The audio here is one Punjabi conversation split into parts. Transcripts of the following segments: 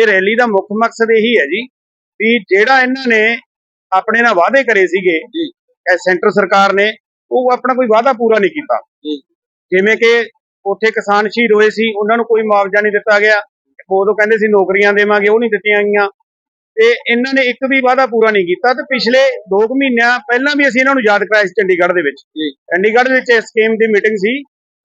ਇਹ ਰੈਲੀ ਦਾ ਮੁੱਖ ਮਕਸਦ ਇਹੀ ਹੈ ਜੀ ਵੀ ਜਿਹੜਾ ਇਹਨਾਂ ਨੇ ਆਪਣੇ ਨਾਲ ਵਾਅਦੇ ਕਰੇ ਸੀਗੇ ਜੀ। ਇਹ ਸੈਂਟਰ ਸਰਕਾਰ ਨੇ ਉਹ ਆਪਣਾ ਕੋਈ ਵਾਅਦਾ ਪੂਰਾ ਨਹੀਂ ਕੀਤਾ ਜੀ। ਜਿਵੇਂ ਕਿ ਉੱਥੇ ਕਿਸਾਨ ਸ਼ਹੀਦ ਹੋਏ ਸੀ ਉਹਨਾਂ ਨੂੰ ਕੋਈ ਮੁਆਵਜ਼ਾ ਨਹੀਂ ਦਿੱਤਾ ਗਿਆ ਉਦੋਂ ਕਹਿੰਦੇ ਸੀ ਨੌਕਰੀਆਂ ਦੇਵਾਂਗੇ ਉਹ ਨਹੀਂ ਦਿੱਤੀਆਂ ਗਈਆਂ ਤੇ ਇਹਨਾਂ ਨੇ ਇੱਕ ਵੀ ਵਾਅਦਾ ਪੂਰਾ ਨਹੀਂ ਕੀਤਾ ਤੇ ਪਿਛਲੇ 2 ਮਹੀਨਿਆਂ ਪਹਿਲਾਂ ਵੀ ਅਸੀਂ ਇਹਨਾਂ ਨੂੰ ਯਾਦ ਕਰਾਇਆ ਸੀ ਚੰਡੀਗੜ੍ਹ ਦੇ ਵਿੱਚ ਜੀ। ਚੰਡੀਗੜ੍ਹ ਦੇ ਵਿੱਚ ਇਸ ਸਕੀਮ ਦੀ ਮੀਟਿੰਗ ਸੀ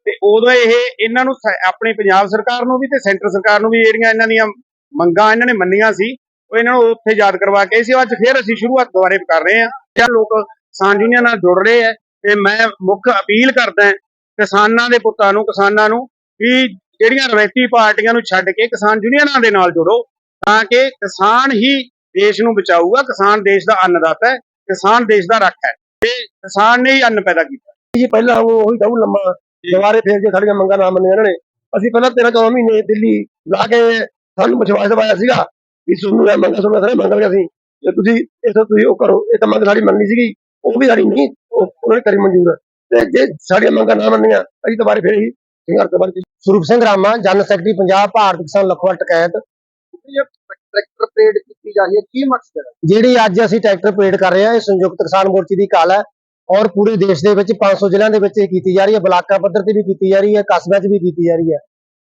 ਤੇ ਉਦੋਂ ਇਹ ਇਹਨਾਂ ਨੂੰ ਆਪਣੀ ਪੰਜਾਬ ਸਰਕਾਰ ਨੂੰ ਵੀ ਤੇ ਸੈਂਟਰ ਸਰਕਾਰ ਨੂੰ ਵੀ ਜਿਹੜੀਆਂ ਇਹਨਾਂ ਦੀਆਂ ਮੰਗਾਂ ਇਹਨਾਂ ਨੇ ਮੰਨੀਆਂ ਸੀ ਉਹ ਇਹਨਾਂ ਨੂੰ ਉੱਥੇ ਯਾਦ ਕਰਵਾ ਕੇ ਸੀ। ਅੱਜ ਫਿਰ ਅਸੀਂ ਸ਼ੁਰੂਆਤ ਦੁਬਾਰੇ ਕਰ ਰਹੇ ਹਾਂ। ਜਾਂ ਲੋਕ ਕਿਸਾਨ ਯੂਨੀਅਨ ਨਾਲ ਜੁੜ ਰਹੇ ਹੈ ਤੇ ਮੈਂ ਮੁੱਖ ਅਪੀਲ ਕਰਦਾ ਕਿਸਾਨਾਂ ਦੇ ਪੁੱਤਾਂ ਨੂੰ ਕਿਸਾਨਾਂ ਨੂੰ ਵੀ ਜਿਹੜੀਆਂ ਰਵਾਇਤੀ ਪਾਰਟੀਆਂ ਨੂੰ ਛੱਡ ਕੇ ਕਿਸਾਨ ਯੂਨੀਅਨਾਂ ਦੇ ਨਾਲ ਜੁੜੋ ਤਾਂ ਕਿ ਕਿਸਾਨ ਹੀ ਦੇਸ਼ ਨੂੰ ਬਚਾਊਗਾ ਕਿਸਾਨ ਦੇਸ਼ ਦਾ ਅੰਨਦਾਤਾ ਹੈ ਕਿਸਾਨ ਦੇਸ਼ ਦਾ ਰੱਖ ਹੈ। ਤੇ ਕਿਸਾਨ ਨੇ ਹੀ ਅੰਨ ਪੈਦਾ ਕੀਤਾ। ਜੀ ਪਹਿਲਾਂ ਉਹ ਉਹੀ ਦਊ ਲੰਮਾ ਦੁਬਾਰੇ ਫੇਰ ਜੇ ਸਾਡੀਆਂ ਮੰਗਾਂ ਨਾ ਮੰਨੀਆਂ ਇਹਨਾਂ ਨੇ ਅਸੀਂ ਪਹਿਲਾਂ 13 14 ਮਹੀਨੇ ਦਿੱਲੀ ਲਾ ਕੇ ਸਾਨੂੰ ਵਿਸ਼ਵਾਸ ਦਿਵਾਇਆ ਸੀਗਾ ਵੀ ਤੁਹਾਨੂੰ ਇਹ ਮੰਗਾਂ ਸੁਣਨਾ ਸਾਰੇ ਮੰਗਾਂਗੇ ਅਸੀਂ ਤੇ ਤੁਸੀਂ ਇਹ ਤਾਂ ਤੁਸੀਂ ਉਹ ਕਰੋ ਇਹ ਤਾਂ ਮੰਗ ਸਾਡੀ ਮੰਨਣੀ ਸੀਗੀ ਉਹ ਵੀ ਸਾਡੀ ਨਹੀਂ ਉਹ- ਉਹਨਾਂ ਨੇ ਕਰੀ ਮਨਜ਼ੂਰ। ਤੇ ਜੇ ਸਾਡੀਆਂ ਮੰਗਾਂ ਨਾ ਮੰਨੀਆਂ ਅਸੀਂ ਦੁਬਾਰੇ ਫੇਰ ਹੀ ਸੰਘਰਸ਼ ਦੁਬਾਰੇ ਸਰੂਪ ਸਿੰਘ ਰਾਮਾ ਜਨ ਸੈਕਟਰੀ ਪੰਜਾਬ ਭਾਰਤ ਕਿਸਾਨ ਲਖਵਾਲ ਟਕੈਤ। ਟਰੈਕਟਰ ਪਰੇਡ ਕੀਤੀ ਜਾ ਰਹੀ ਹੈ ਕੀ ਮਕਸਦ ਹੈ? ਜਿਹੜੀ ਅੱਜ ਅਸੀਂ ਟਰੈਕਟਰ ਪਰੇਡ ਕਰ ਰਹੇ ਹਾਂ ਇਹ ਸੰਯੁਕਤ ਕਿਸਾਨ ਮੋਰਚੇ ਦੀ ਕਾਲ ਹੈ ਔਰ ਪੂਰੇ ਦੇਸ਼ ਦੇ ਵਿੱਚ 500 ਜ਼ਿਲ੍ਹਿਆਂ ਦੇ ਵਿੱਚ ਇਹ ਕੀਤੀ ਜਾ ਰਹੀ ਹੈ ਬਲਾਕਾਂ ਪੱਧਰ ਤੇ ਵੀ ਕੀਤੀ ਜਾ ਰਹੀ ਹੈ ਕਸਬਿਆਂ 'ਚ ਵੀ ਕੀਤੀ ਜਾ ਰਹੀ ਹੈ।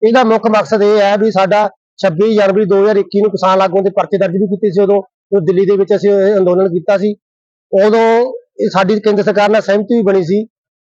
ਇਹਦਾ ਮੁੱਖ ਮਕਸਦ ਇਹ ਹੈ ਵੀ ਸਾਡਾ 26 ਜਨਵਰੀ 2021 ਨੂੰ ਕਿਸਾਨ ਆਗੂਆਂ ਦੇ ਪਰਚੇ ਦਰਜ ਵੀ ਕੀਤੇ ਸੀ ਉਦੋਂ ਜੋ ਦਿੱਲੀ ਦੇ ਵਿੱਚ ਅਸੀਂ ਅੰਦੋਲਨ ਕੀਤਾ ਸੀ। ਉਦੋਂ ਸਾਡੀ ਕੇਂਦਰ ਸਰਕਾਰ ਨਾਲ ਸਹਿਮਤੀ ਵੀ ਬਣੀ ਸੀ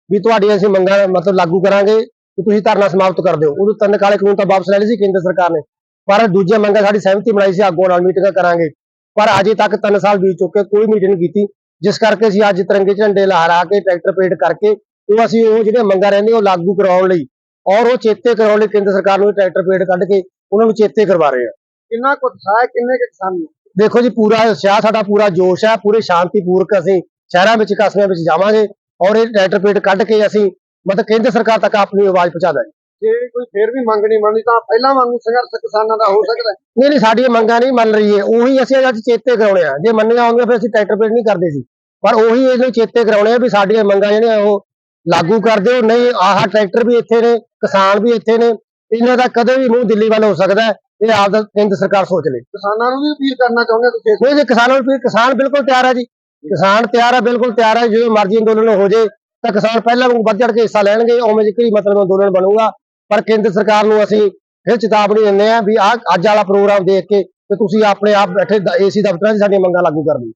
ਵੀ ਤੁਹਾਡੀਆਂ ਅਸੀਂ ਮੰਗਾਂ ਮਤਲਬ ਲਾਗੂ ਕਰਾਂਗੇ ਕਿ ਤੁਸੀਂ ਧਰਨਾ ਸਮਾਪਤ ਕਰ ਦਿਓ। ਉਦੋਂ ਤਿੰਨ ਕਾਲੇ ਕਾਨੂੰਨ ਤਾਂ ਵਾਪਸ ਲੈ ਲਏ ਸੀ ਕੇਂਦਰ ਸਰਕਾਰ ਨੇ। ਪਰ ਦੂਜੀਆਂ ਮੰਗਾਂ ਸਾਡੀ ਸਹਿਮਤੀ ਬਣਾਈ ਸੀ, ਆਗੂਆਂ ਨਾਲ ਮੀਟਿੰਗਾਂ ਕਰਾਂਗੇ। ਪਰ ਅਜੇ ਤੱਕ 3 ਸਾਲ ਬੀਤ ਚੁੱਕੇ, ਕੋਈ ਮੀਟਿੰਗ ਕੀਤੀ। ਜਿਸ ਕਰਕੇ ਅਸੀਂ ਅੱਜ ਤਿਰੰਗੇ ਝੰਡੇ ਲਹਿਰਾ ਕੇ, ਟਰੈਕਟਰ ਪਰੇਡ ਕਰਕੇ, ਉਹ ਅਸੀਂ ਉਹ ਜਿਹੜੇ ਮੰਗਾਂ ਰਹਿੰਦੀਆਂ, ਉਹ ਲਾਗੂ ਕਰਾਉਣ ਲਈ ਔਰ ਉਹ ਚੇਤੇ ਕਰਾਉਣ ਲਈ ਕੇਂਦਰ ਸਰਕਾਰ ਨੂੰ ਟਰੈਕਟਰ ਪਰੇਡ ਕੱਢ ਕੇ ਉਹਨਾਂ ਨੂੰ ਚੇਤੇ ਕਰਵਾ ਰਹੇ ਹਾਂ ਕਿੰਨਾ ਕੁ ਉਤਸ਼ਾਹ ਹੈ ਕਿੰਨੇ ਕੁ ਕਿਸਾਨ ਨੇ? ਦੇਖੋ ਜੀ ਪੂਰਾ ਉਤਸ਼ਾਹ ਸਾਡਾ ਪੂਰਾ ਜੋਸ਼ ਹੈ ਪੂਰੇ ਸ਼ਾਂਤੀਪੂਰਕ ਅਸੀਂ ਸ਼ਹਿਰਾਂ ਵਿੱਚ ਕਸਬਿਆਂ ਵਿੱਚ ਜਾਵਾਂਗੇ ਔਰ ਇਹ ਟਰੈਕਟਰ ਪਰੇਡ ਕੱਢ ਕੇ ਅਸੀਂ ਮਤਲਬ ਕੇਂਦਰ ਸਰਕਾਰ ਤੱਕ ਆਪਣੀ ਆਵਾਜ਼ ਪਹੁੰਚਾ ਦਾਂਗੇ। ਜੇ ਕੋਈ ਫੇਰ ਵੀ ਮੰਗ ਨਹੀਂ ਮੰਨਦੀ ਤਾਂ ਪਹਿਲਾਂ ਵਾਂਗੂ ਸੰਘਰਸ਼ ਕਿਸਾਨਾਂ ਦਾ ਹੋ ਸਕਦਾ ਨਹੀਂ ਨਹੀਂ ਸਾਡੀਆਂ ਮੰਗਾਂ ਨਹੀਂ ਮੰਨ ਰਹੀ ਹੈ ਉਹੀ ਅਸੀਂ ਅੱਜ ਚੇਤੇ ਕਰਾਉਣੇ ਆ। ਜੇ ਮੰਨੀਆਂ ਹੁੰਦੀਆਂ ਫਿਰ ਅਸੀਂ ਟਰੈਕਟਰ ਪਰੇਡ ਨਹੀਂ ਕਰਦੇ ਸੀ ਪਰ ਉਹੀ ਇਹਨੂੰ ਚੇਤੇ ਕਰਾਉਣੇ ਆ ਵੀ ਸਾਡੀਆਂ ਮੰਗਾਂ ਜਿਹੜੀਆਂ ਉਹ ਲਾਗੂ ਕਰ ਦਿਓ ਨਹੀਂ ਆਹ ਟਰੈਕਟਰ ਵੀ ਇੱਥੇ ਨੇ ਕਿਸਾਨ ਵੀ ਇੱਥੇ ਨੇ ਇਹਨਾਂ ਦਾ ਕਦੇ ਵੀ ਮੂੰਹ ਦਿੱਲੀ ਵੱਲ ਹੋ ਸਕਦਾ ਹੈ ਇਹ ਆਪ ਦਾ ਕੇਂਦਰ ਸਰਕਾਰ ਸੋਚ ਲੇ। ਕਿਸਾਨਾਂ ਨੂੰ ਵੀ ਅਪੀਲ ਕਰਨਾ ਚਾਹੁੰਦੇ ਤੁਸੀਂ? ਨਹੀਂ ਜੇ ਕਿਸਾਨਾਂ ਨੂੰ ਕਿਸਾਨ ਬਿਲਕੁਲ ਤਿਆਰ ਹੈ ਜੀ। ਕਿਸਾਨ ਤਿਆਰ ਹੈ ਬਿਲਕੁਲ ਤਿਆਰ ਹੈ ਜਦੋਂ ਮਰਜ਼ੀ ਅੰਦੋਲਨ ਹੋ ਜੇ ਤਾਂ ਕਿਸਾਨ ਪਹਿਲਾਂ ਵਾਂਗੂ ਵੱਧ ਚੜ ਕੇ ਹਿੱਸਾ ਲੈਣਗੇ ਉਵੇਂ ਜਿਕਰ ਮਤਲਬ ਅੰਦੋਲਨ ਬਣੂਗਾ। ਪਰ ਕੇਂਦਰ ਸਰਕਾਰ ਨੂੰ ਅਸੀਂ ਫਿਰ ਚੇਤਾਵਨੀ ਦਿੰਦੇ ਆ ਵੀ ਆਹ ਅੱਜ ਵਾਲਾ ਪ੍ਰੋਗਰਾਮ ਦੇਖ ਕੇ ਤੇ ਤੁਸੀਂ ਆਪਣੇ ਆਪ ਬੈਠੇ ਏਸੀ ਦਫ਼ਤਰਾਂ 'ਚ ਸਾਡੀਆਂ ਮੰਗਾਂ ਲਾਗੂ ਕਰ ਦਿਓ